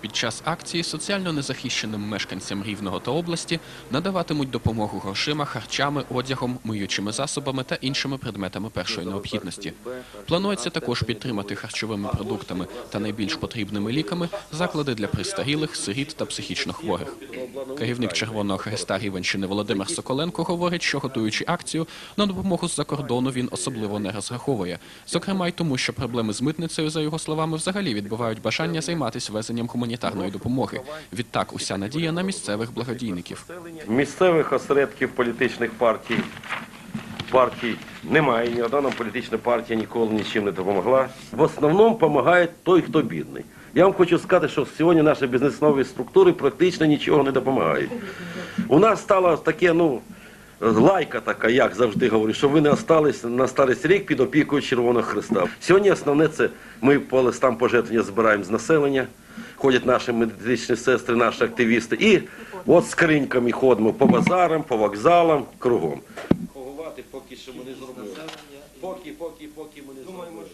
Під час акції соціально незахищеним мешканцям Рівного та області надаватимуть допомогу грошима, харчами, одягом, миючими засобами та іншими предметами першої необхідності. Планується також підтримати харчовими продуктами та найбільш потрібними ліками заклади для пристарілих, сиріт та психічно хворих. Керівник Червоного Хреста Рівенщини Володимир Соколенко говорить, що готуючи акцію на допомогу з-за кордону він особливо не розраховує. Зокрема, й тому, що проблеми з митницею, за його словами, взагалі відбивають бажання займатися везенням гуманітарної допомоги. Відтак, уся надія на місцевих благодійників. Місцевих осередків політичних партій, партій немає. Ні одна нам політична партія ніколи нічим не допомогла. В основному допомагає той, хто бідний. Я вам хочу сказати, що сьогодні наші бізнесові структури практично нічого не допомагають. У нас стало таке, ну, лайка така, як завжди говорю, що ви не остались на старість рік під опікою Червоного Христа. Сьогодні основне це ми по листам пожертвування збираємо з населення, ходять наші медичні сестри, наші активісти, і от скриньками ходимо по базарам, по вокзалам, кругом. Поки що ми не зробили. Поки, поки, поки ми не зробили.